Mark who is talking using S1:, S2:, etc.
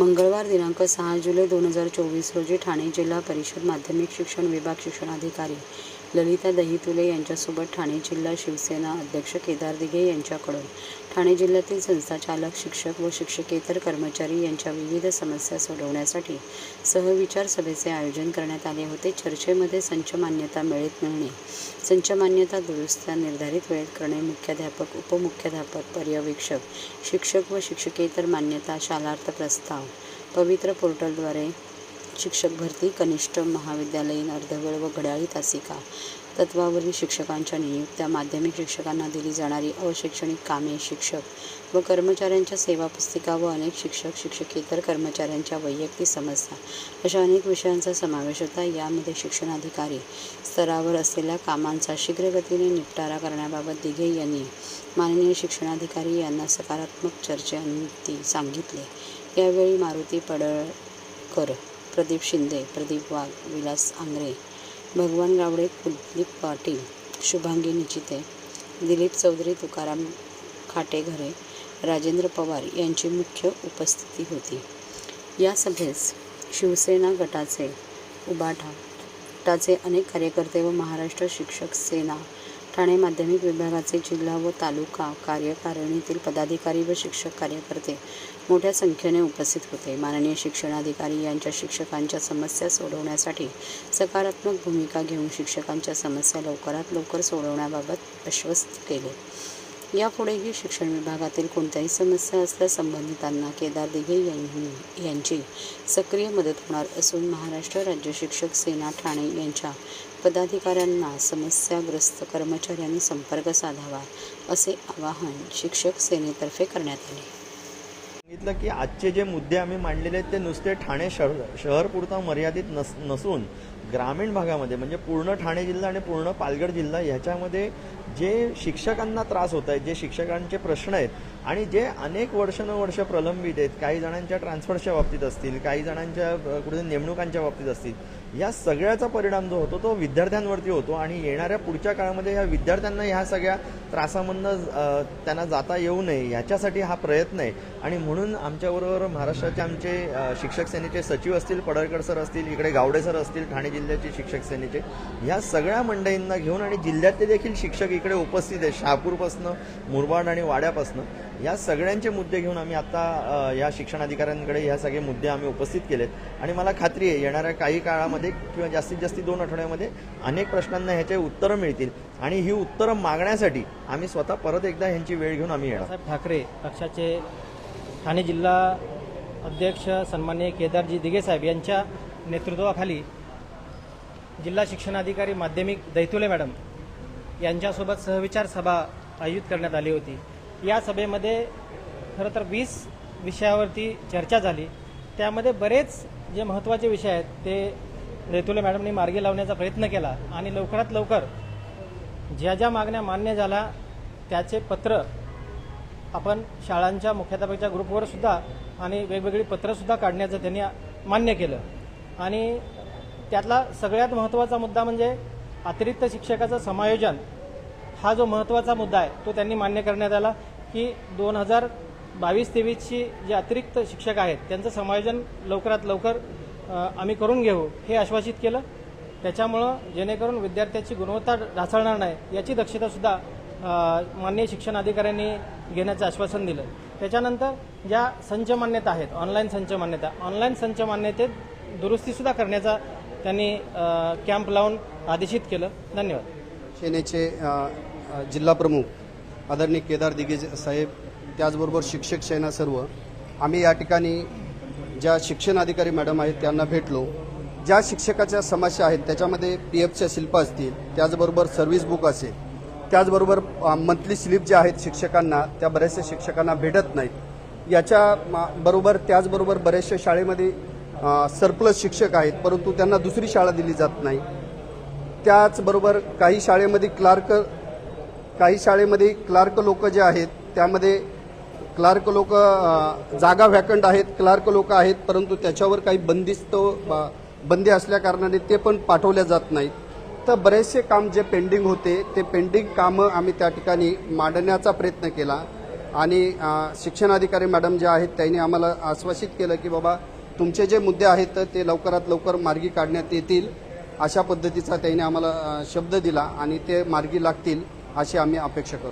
S1: मंगळवार दिनांक सहा जुलै दोन हजार चोवीस रोजी ठाणे जिल्हा परिषद माध्यमिक शिक्षण विभाग शिक्षणाधिकारी ललिता दहितुले यांच्यासोबत ठाणे जिल्हा शिवसेना अध्यक्ष केदार दिघे यांच्याकडून. ठाणे जिल्ह्यातील संस्थाचालक शिक्षक व शिक्षकेतर कर्मचारी यांच्या विविध समस्या सोडवण्यासाठी सहविचार सभेचे आयोजन करण्यात आले होते. चर्चेमध्ये संच मान्यता मिळत मिळणे संच मान्यता दुरुस्त्या निर्धारित वेळेत करणे मुख्याध्यापक उपमुख्याध्यापक पर्यवेक्षक शिक्षक व शिक्षकेतर मान्यता शालार्थ प्रस्ताव पवित्र पोर्टलद्वारे शिक्षक भरती कनिष्ठ महाविद्यालयीन अर्धवेळ व घड्याळी तासिका. तत्वावरील शिक्षकांच्या नियुक्त्या माध्यमिक शिक्षकांना दिली जाणारी अशैक्षणिक कामे शिक्षक व कर्मचाऱ्यांच्या सेवा पुस्तिका व अनेक शिक्षक शिक्षकेतर कर्मचाऱ्यांच्या वैयक्तिक समस्या अशा अनेक विषयांचा समावेश होता. यामध्ये शिक्षणाधिकारी स्तरावर असलेल्या कामांचा शीघ्रगतीने निपटारा करण्याबाबत दिघे यांनी माननीय शिक्षणाधिकारी यांना सकारात्मक चर्चेअंती सांगितले. यावेळी मारुती पडळकर प्रदीप शिंदे प्रदीप वाघ विलास आंग्रे भगवान गावडे कुलदीप पाटील शुभांगी निचिते दिलीप चौधरी तुकाराम खाटेघरे राजेंद्र पवार यांची मुख्य उपस्थिती होती. या सभेस शिवसेना गटाचे उबाठा गटाचे अनेक कार्यकर्ते व महाराष्ट्र शिक्षक सेना ठाणे माध्यमिक विभागाचे जिल्हा व तालुका कार्यकारिणीतील पदाधिकारी व शिक्षक कार्यकर्ते मोठ्या संख्येने उपस्थित होते. माननीय शिक्षणाधिकारी यांच्या शिक्षकांच्या समस्या सोडवण्यासाठी सकारात्मक भूमिका घेऊन शिक्षकांच्या समस्या लवकरात लवकर सोडवण्याबाबत आश्वस्त केले. यापुढेही शिक्षण विभागातील कोणत्याही समस्या असल्यास संबंधितांना केदार दिघे यांनी यांची सक्रिय मदत होणार असून महाराष्ट्र राज्य शिक्षक सेना ठाणे यांच्या पदाधिकाऱ्यांना समस्याग्रस्त कर्मचाऱ्यांनी संपर्क साधावा असे आवाहन शिक्षक सेनेतर्फे करण्यात आले.
S2: सांगितलं की आजचे जे मुद्दे आम्ही मांडलेले आहेत ते नुसते ठाणे शहर शहरपुरता मर्यादित नस नसून ग्रामीण भागामध्ये म्हणजे पूर्ण ठाणे जिल्हा आणि पूर्ण पालघर जिल्हा ह्याच्यामध्ये जे शिक्षकांना त्रास होत आहेत जे शिक्षकांचे प्रश्न आहेत आणि जे अनेक वर्षानुवर्ष प्रलंबित आहेत काही जणांच्या ट्रान्सफरच्या बाबतीत असतील काही जणांच्या कुठे नेमणुकांच्या बाबतीत असतील या सगळ्याचा परिणाम जो होतो तो विद्यार्थ्यांवरती होतो आणि येणाऱ्या पुढच्या काळामध्ये ह्या विद्यार्थ्यांना ह्या सगळ्या त्रासामधनं त्यांना जाता येऊ नये याच्यासाठी हा प्रयत्न आहे. आणि म्हणून आमच्याबरोबर महाराष्ट्राचे आमचे शिक्षक सेनेचे सचिव असतील पडळकर सर असतील इकडे गावडे सर असतील ठाणे जिल्ह्याचे शिक्षक सेनेचे ह्या सगळ्या मंडळींना घेऊन आणि जिल्ह्यातले देखील शिक्षक इकडे उपस्थित आहे. शहापूरपासनं मुरबाड आणि वाड्यापासनं. या सगळ्यांचे मुद्दे घेऊन आम्ही आता या शिक्षणाधिकाऱ्यांकडे ह्या सगळे मुद्दे आम्ही उपस्थित केलेत. आणि मला खात्री आहे येणाऱ्या काही काळामध्ये किंवा जास्तीत जास्त दोन आठवड्यामध्ये अनेक प्रश्नांना ह्याचे उत्तरं मिळतील. आणि ही उत्तरं मागण्यासाठी आम्ही स्वतः परत एकदा ह्यांची वेळ घेऊन आम्ही येणार.
S3: साहेब ठाकरे पक्षाचे ठाणे जिल्हा अध्यक्ष सन्मान्य केदारजी दिघे साहेब यांच्या नेतृत्वाखाली जिल्हा शिक्षणाधिकारी माध्यमिक दैतुले मॅडम यांच्यासोबत सहविचार सभा आयोजित करण्यात आली होती. या सभेमध्ये खरं तर वीस विषयावरती चर्चा झाली. त्यामध्ये बरेच जे महत्त्वाचे विषय आहेत ते रेतुले मॅडमनी मार्गी लावण्याचा प्रयत्न केला आणि लवकरात लवकर ज्या ज्या मागण्या मान्य झाल्या त्याचे पत्र आपण शाळांच्या मुख्याध्यापकाच्या ग्रुपवर सुद्धा आणि वेगवेगळी पत्रंसुद्धा काढण्याचं त्यांनी मान्य केलं. आणि त्यातला सगळ्यात महत्त्वाचा मुद्दा म्हणजे अतिरिक्त शिक्षकाचं समायोजन हा जो महत्त्वाचा मुद्दा आहे तो त्यांनी मान्य करण्यात आला की दोन हजार बावीस तेवीसची जे अतिरिक्त शिक्षक आहेत त्यांचं समायोजन लवकरात लवकर आम्ही करून घेऊ हे आश्वासित केलं. त्याच्यामुळं जेणेकरून विद्यार्थ्याची गुणवत्ता ढासळणार नाही याची दक्षतासुद्धा मान्य माननीय शिक्षण अधिकाऱ्यांनी घेण्याचं आश्वासन दिलं. त्याच्यानंतर ज्या संच मान्यता आहेत ऑनलाईन संच मान्यता ऑनलाईन संच मान्यतेत दुरुस्तीसुद्धा करण्याचा त्यांनी कॅम्प लावून आदेशित केलं. धन्यवाद.
S4: सेनेचे जिल्हाप्रमुख जिल्हा प्रमुख आदरणीय केदार दिघे साहेब त्याचबरोबर शिक्षक सेना सर्व आम्ही या ठिकाणी ज्या शिक्षण अधिकारी मॅडम आहेत त्यांना भेटलो. ज्या शिक्षकाच्या समस्या आहेत त्याच्यामध्ये पी एफच्या शिल्प असतील त्याचबरोबर सर्व्हिस बुक असेल त्याचबरोबर मंथली स्लिप ज्या आहेत शिक्षकांना त्या बऱ्याचशा शिक्षकांना भेटत नाहीत. याच्या मा- बरोबर त्याचबरोबर बऱ्याचशा शाळेमध्ये सरप्लस शिक्षक आहेत परंतु त्यांना दुसरी शाळा दिली जात नाही. त्याचबरोबर काही शाळेमध्ये क्लार्क काही शाळेमध्ये क्लार्क लोक जे आहेत त्यामध्ये क्लार्क लोक जागा व्हॅकंट आहेत क्लार्क लोक आहेत परंतु त्याच्यावर काही बंदिस्त ब- बंदी असल्या कारणाने ते पण पाठवल्या जात नाहीत. तर बरेचसे काम जे पेंडिंग होते ते पेंडिंग कामं आम्ही त्या ठिकाणी मांडण्याचा प्रयत्न केला. आणि शिक्षणाधिकारी मॅडम जे आहेत त्यांनी आम्हाला आश्वासित केलं की बाबा तुमचे जे मुद्दे आहेत तर ते लवकरात लवकर मार्गी काढण्यात येतील अशा पद्धतीचा त्यांनी आम्हाला शब्द दिला आणि ते मार्गी लागतील अशी आम्ही अपेक्षा करतो.